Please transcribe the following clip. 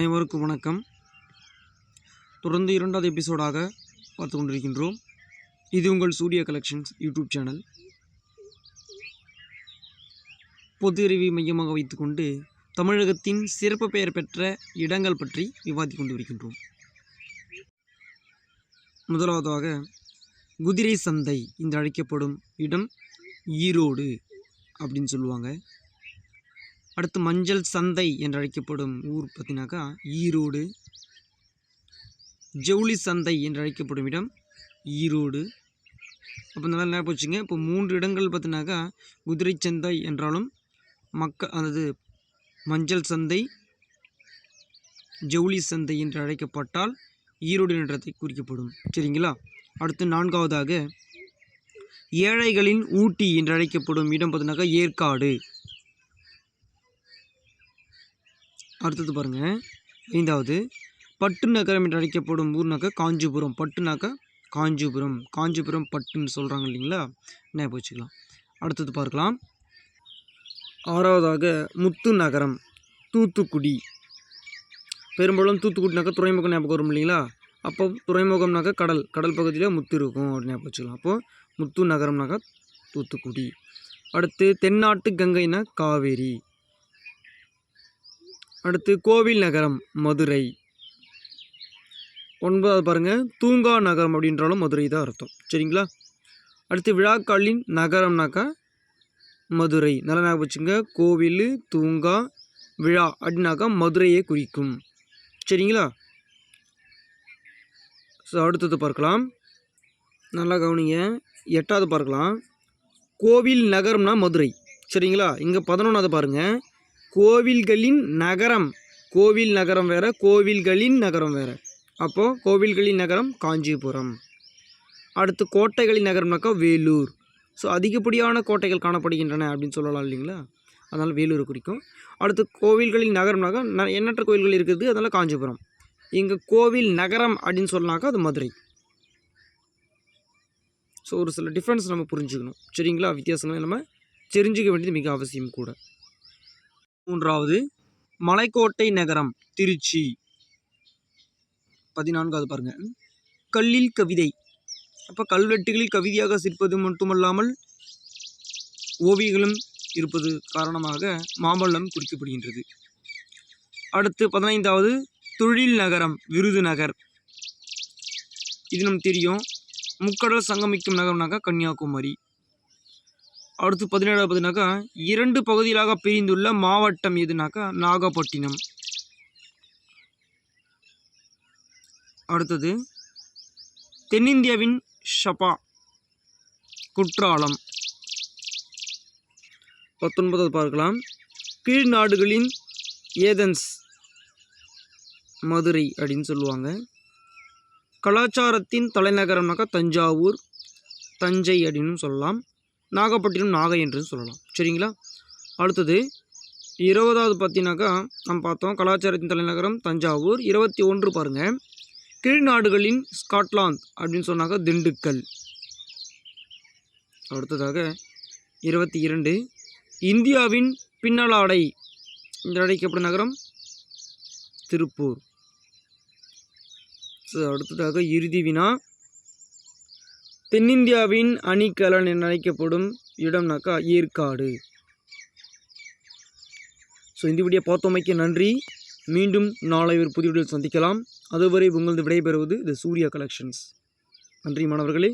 அனைவருக்கும் வணக்கம். தொடர்ந்து இரண்டாவது எபிசோடாக பார்த்து கொண்டிருக்கின்றோம். இது உங்கள் சூர்யா கலெக்ஷன்ஸ் யூடியூப் சேனல் பொது அறிவை மையமாக வைத்துக்கொண்டு தமிழகத்தின் சிறப்பு பெயர் பெற்ற இடங்கள் பற்றி விவாதித்து கொண்டு இருக்கின்றோம் முதலாவதாக குதிரை சந்தை என்று அழைக்கப்படும் இடம் ஈரோடு அப்படின்னு சொல்லுவாங்க. அடுத்து மஞ்சள் சந்தை என்று அழைக்கப்படும் ஊர் பார்த்தீங்கன்னாக்கா ஈரோடு. ஜவுளி சந்தை என்று அழைக்கப்படும் இடம் ஈரோடு. அப்போ நல்லா ஞாபகம் வச்சுங்க இப்போ மூன்று இடங்கள் பார்த்தீங்கன்னாக்கா குதிரை சந்தை என்றாலும் மக்க அதாவது மஞ்சள் சந்தை ஜவுளி சந்தை என்று அழைக்கப்பட்டால் ஈரோடு என்றதை குறிக்கப்படும். சரிங்களா? அடுத்து நான்காவதாக ஏழைகளின் ஊட்டி என்று அழைக்கப்படும் இடம் பார்த்தீங்கன்னாக்கா ஏற்காடு. அடுத்தது பாருங்கள் ஐந்தாவது பட்டு நகரம் என்று அழைக்கப்படும் ஊர்னாக்கா காஞ்சிபுரம். பட்டுனாக்கா காஞ்சிபுரம். காஞ்சிபுரம் பட்டுன்னு சொல்கிறாங்க இல்லைங்களா? ஞாபகம் வச்சுக்கலாம். அடுத்தது பார்க்கலாம். ஆறாவதாக முத்து நகரம். தூத்துக்குடி. பெரும்பாலும் தூத்துக்குடினாக்கா துறைமுகம் ஞாபகம் வரும் இல்லைங்களா? அப்போ துறைமுகம்னாக்கா கடல். கடல் பகுதியில் முத்து இருக்கும் அப்படின்னு ஞாபகம் வச்சுக்கலாம். அப்போது முத்து நகரம்னாக்கா தூத்துக்குடி. அடுத்து தென்னாட்டு கங்கைனா காவேரி. அடுத்து கோவில் நகரம் மதுரை. ஒன்பதாவது பாருங்கள் தூங்கா நகரம் அப்படின்றாலும் மதுரை தான் அர்த்தம். சரிங்களா? அடுத்து விழாக்களின் நகரம்னாக்கா மதுரை. நல்லா ஞாபகம் வச்சுங்க கோவில் தூங்கா விழா அப்படின்னாக்கா மதுரையை குறிக்கும். சரிங்களா? ஸோ அடுத்தது பார்க்கலாம். நல்லா கவனிங்க எட்டாவது பார்க்கலாம். கோவில் நகரம்னா மதுரை. சரிங்களா? இங்கே பதினொன்றாவது பாருங்கள் கோவில்களின் நகரம். கோவில் நகரம் வேறு கோவில்களின் நகரம் வேறு. அப்போது கோவில்களின் நகரம் காஞ்சிபுரம். அடுத்து கோட்டைகளின் நகரம்னாக்கா வேலூர். ஸோ அதிகப்படியான கோட்டைகள் காணப்படுகின்றன அப்படின்னு சொல்லலாம் இல்லைங்களா? அதனால் வேலூர் குறிக்கும். அடுத்து கோவில்களின் நகரம்னாக்கா ந- எண்ணற்ற கோவில்கள் இருக்குது அதனால் காஞ்சிபுரம். இங்கே கோவில் நகரம் அப்படின்னு சொன்னாக்கா அது மதுரை. ஸோ ஒரு சில டிஃப்ரென்ஸ் நம்ம புரிஞ்சுக்கணும். சரிங்களா? வித்தியாசங்களை நம்ம தெரிஞ்சுக்க வேண்டியது மிக அவசியம் கூட. மூன்றாவது மலைக்கோட்டை நகரம் திருச்சி. பதினான்காவது பாருங்க. கல்லில் கவிதை. அப்போ கல்வெட்டுகளில் கவிதையாக சிற்பது மட்டுமல்லாமல் ஓவியங்களும் இருப்பது காரணமாக மாமல்லம் குறிக்கப்படுகின்றது. அடுத்து பதினைந்தாவது தொழில் நகரம் விருதுநகர் இது நமக்கு தெரியும். முக்கடல் சங்கமிக்கும் நகரம்னாக்கா கன்னியாகுமரி. அடுத்து பதினேழாவது பார்த்தீங்கன்னாக்கா இரண்டு பகுதிகளாக பிரிந்துள்ள மாவட்டம் எதுனாக்கா நாகப்பட்டினம். அடுத்தது தென்னிந்தியாவின் ஷபா குற்றாலம். பத்தொன்பதாவது பார்க்கலாம். கீழ் நாடுகளின் ஏதென்ஸ் மதுரை அப்படின்னு சொல்லுவாங்க. கலாச்சாரத்தின் தலைநகரம்னாக்கா தஞ்சாவூர் தஞ்சை அப்படின்னு சொல்லலாம். நாகப்பட்டினம் நாகை என்று சொல்லலாம். சரிங்களா? அடுத்தது இருபதாவது பார்த்தீங்கன்னாக்கா நம்ம பார்த்தோம் கலாச்சாரத்தின் தலைநகரம் தஞ்சாவூர். இருபத்தி ஒன்று பாருங்கள் கீழ்நாடுகளின் ஸ்காட்லாந்து அப்படின்னு சொன்னாக்கா திண்டுக்கல். அடுத்ததாக இருபத்தி இரண்டு இந்தியாவின் பின்னலாடை என்று அழைக்கப்படும் நகரம் திருப்பூர். ஸோ அடுத்ததாக இறுதி வினா தென்னிந்தியாவின் அணிகலன் என அழைக்கப்படும் இடம்னாக்கா ஏற்காடு. ஸோ இந்த வீடியோ பார்த்தோமைக்கு நன்றி. மீண்டும் நாளை ஒரு புதிய வீடியோ சந்திக்கலாம். அதுவரை உங்களது விடைபெறுவது தி சூர்யா கலெக்ஷன்ஸ் நன்றி மாணவர்களே.